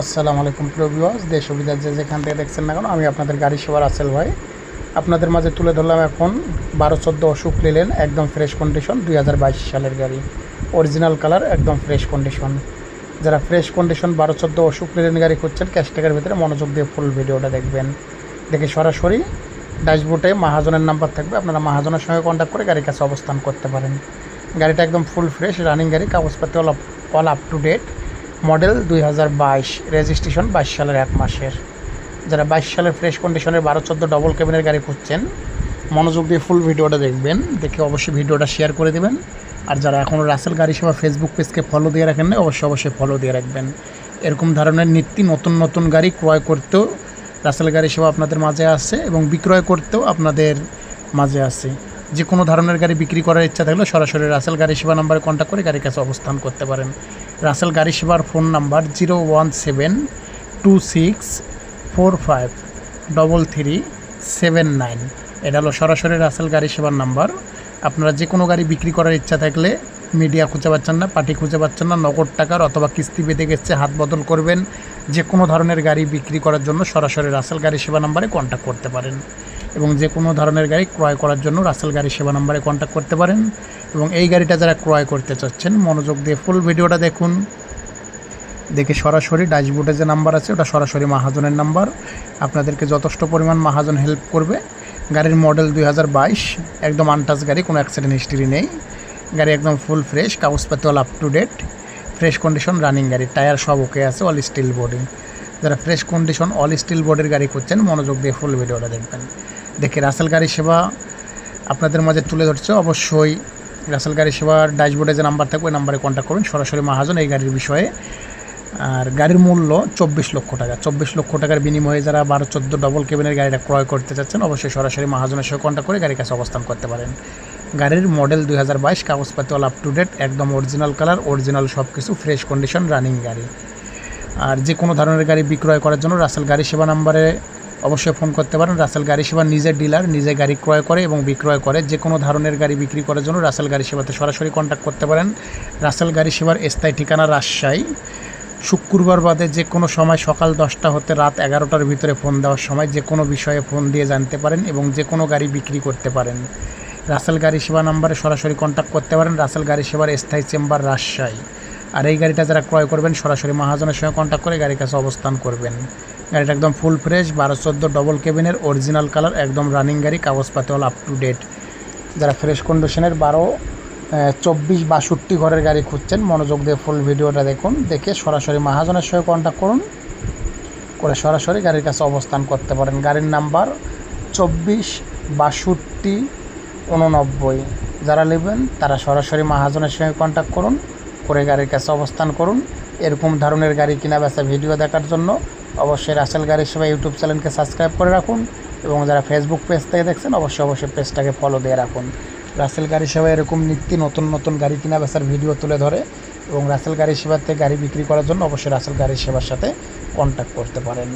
আসসালামু আলাইকুম, প্রিয় দেশ বিদেশ যে যেখান থেকে দেখছেন না কেন, আমি আপনাদের গাড়ি সেবার আসেল ভাই। আপনাদের মাঝে তুলে ধরলাম এখন বারো চোদ্দ অসুখ লিলেন, একদম ফ্রেশ কন্ডিশন দুই হাজার বাইশ সালের গাড়ি। অরিজিনাল কালার একদম ফ্রেশ কন্ডিশন যারা ফ্রেশ কন্ডিশন বারো চোদ্দ অসুখ লিলেন গাড়ি করছেন ক্যাশটেকের ভিতরে মনোযোগ দিয়ে ফুল ভিডিওটা দেখবেন। দেখে সরাসরি ড্যাশবোর্ডে মাহাজনের নাম্বার থাকবে, আপনারা মাহাজনের সঙ্গে কন্ট্যাক্ট করে গাড়ির কাছে অবস্থান করতে পারেন। গাড়িটা একদম ফুল ফ্রেশ রানিং গাড়ি কাগজপাতি all all up to date model দুই হাজার বাইশ রেজিস্ট্রেশন বাইশ সালের এক মাসের। যারা বাইশ সালের ফ্রেশ কন্ডিশনের বারো চোদ্দ ডবল কেবিনের গাড়ি খুঁজছেন, মনোযোগ দিয়ে ফুল ভিডিওটা দেখবেন, দেখে অবশ্যই ভিডিওটা শেয়ার করে দেবেন। আর যারা এখনও রাসেল গাড়ি সেবা ফেসবুক পেজকে ফলো দিয়ে রাখেন না অবশ্যই অবশ্যই ফলো দিয়ে রাখবেন। এরকম ধরনের নিত্য নতুন নতুন গাড়ি ক্রয় করতেও রাসেল গাড়ি সেবা আপনাদের মাঝে আছে এবং বিক্রয় করতেও আপনাদের মাঝে আছে। যে কোনো ধরনের গাড়ি বিক্রি করার ইচ্ছা থাকলে সরাসরি রাসেল গাড়ি সেবা নাম্বারে কন্ট্যাক্ট করে গাড়ির কাছে অবস্থান করতে পারেন। রাসেল গাড়ি সেবার phone number zero one seven two six four five double three seven nine. এটা হলো সরাসরি রাসেল গাড়ি সেবার নাম্বার। আপনারা যে কোনো গাড়ি বিক্রি করার ইচ্ছা থাকলে মিডিয়া খুঁজে পাচ্ছেন না, পার্টি খুঁজে পাচ্ছেন না, নগদ টাকার অথবা কিস্তি বেঁধে গেছে, হাত বদল করবেন, যে কোনো ধরনের গাড়ি বিক্রি করার জন্য সরাসরি রাসেল গাড়ি সেবা নাম্বারে কন্ট্যাক্ট করতে পারেন। এবং যে কোনো ধরনের গাড়ি ক্রয় করার জন্য রাসেল গাড়ি সেবা নাম্বারে কন্ট্যাক্ট করতে পারেন। এবং এই গাড়িটা যারা ক্রয় করতে চাচ্ছেন, মনোযোগ দিয়ে ফুল ভিডিওটা দেখুন। দেখে সরাসরি ড্যাশবোর্ডে যে নাম্বার আছে, ওটা সরাসরি মাহাজনের নাম্বার আপনাদেরকে যথেষ্ট পরিমাণ মাহাজন হেল্প করবে। গাড়ির মডেল দুই হাজার বাইশ, একদম আনটাচ গাড়ি, কোনো অ্যাক্সিডেন্ট হিস্ট্রি নেই। গাড়ি একদম ফুল ফ্রেশ কাগজপাতি all up to date fresh condition running গাড়ি টায়ার সব ওকে আছে অল স্টিল বডি যারা ফ্রেশ কন্ডিশন অল স্টিল বডির গাড়ি করছেন মনোযোগ দিয়ে ফুল ভিডিওটা দেখবেন। দেখে রাসেল গাড়ি সেবা আপনাদের মাঝে তুলে ধরছে। অবশ্যই রাসেল গাড়ি সেবার ড্যাশবোর্ডে যে নাম্বার থাকবে, ওই নাম্বারে কন্ট্যাক্ট করুন সরাসরি মাহাজন এই গাড়ির বিষয়ে। আর গাড়ির মূল্য চব্বিশ লক্ষ টাকা। চব্বিশ লক্ষ টাকার বিনিময়ে যারা বারো, চোদ্দ ডবল কেবিনের গাড়িটা ক্রয় করতে চাচ্ছেন, অবশ্যই সরাসরি মাহাজনের সঙ্গে কন্ট্যাক্ট করে গাড়ির কাছে অবস্থান করতে পারেন। গাড়ির মডেল দুই হাজার বাইশ কাগজপাতি অল আপ টু ডেট একদম অরিজিনাল কালার অরিজিনাল সব কিছু ফ্রেশ কন্ডিশন রানিং গাড়ি। আর যে কোনো ধরনের গাড়ি বিক্রয় করার জন্য রাসেল গাড়ি সেবা নাম্বারে অবশ্যই ফোন করতে পারেন। রাসেল গাড়ি সেবা নিজের ডিলার নিজে গাড়ি ক্রয় করে এবং বিক্রয় করে। যে কোনো ধরনের গাড়ি বিক্রি করার জন্য রাসেল গাড়ি সেবাতে সরাসরি কন্ট্যাক্ট করতে পারেন। রাসেল গাড়ি সেবার স্থায়ী ঠিকানা রাজশাহী। শুক্রবার বাদে যে কোনো সময় সকাল দশটা হতে রাত এগারোটার ভিতরে ফোন দেওয়ার সময় যে কোনো বিষয়ে ফোন দিয়ে জানতে পারেন এবং যে কোনো গাড়ি বিক্রি করতে পারেন। রাসেল গাড়ি সেবা নাম্বারে সরাসরি কন্ট্যাক্ট করতে পারেন। রাসেল গাড়ি সেবার স্থায়ী চেম্বার রাজশাহী। আর এই গাড়িটা যারা ক্রয় করবেন, সরাসরি মহাজনের সঙ্গে কন্ট্যাক্ট করে গাড়ির কাছে অবস্থান করবেন। গাড়িটা একদম ফুল ফ্রেশ বারো চোদ্দ ডবল কেবিনের অরিজিনাল কালার একদম রানিং গাড়ি কাগজপাতি হল আপ টু ডেট যারা ফ্রেশ কন্ডিশনের বারো চব্বিশ বাষট্টি ঘরের গাড়ি খুঁজছেন, মনোযোগ দিয়ে ফুল ভিডিওটা দেখুন। দেখে সরাসরি মহাজনের সঙ্গে কন্ট্যাক্ট করুন। করে সরাসরি গাড়ির কাছে অবস্থান করতে পারেন। গাড়ির নাম্বার চব্বিশ বাষট্টি উননব্বই। যারা নেবেন, তারা সরাসরি মাহাজনের সঙ্গে কন্ট্যাক্ট করুন। করে গাড়ির কাছে অবস্থান করুন। এরকম ধরনের গাড়ি কিনা বেচা ভিডিও দেখার জন্য অবশ্যই রাসেল গাড়ির সেবা ইউটিউব চ্যানেলকে সাবস্ক্রাইব করে রাখুন এবং যারা ফেসবুক পেজ থেকে দেখছেন, অবশ্যই অবশ্যই পেজটাকে ফলো দিয়ে রাখুন। রাসেল গাড়ি সেবা এরকম নিত্য নতুন নতুন গাড়ি কিনা বেচার ভিডিও তুলে ধরে এবং রাসেল গাড়ি সেবাতে গাড়ি বিক্রি করার জন্য অবশ্যই রাসেল গাড়ি সেবার সাথে কন্ট্যাক্ট করতে পারেন।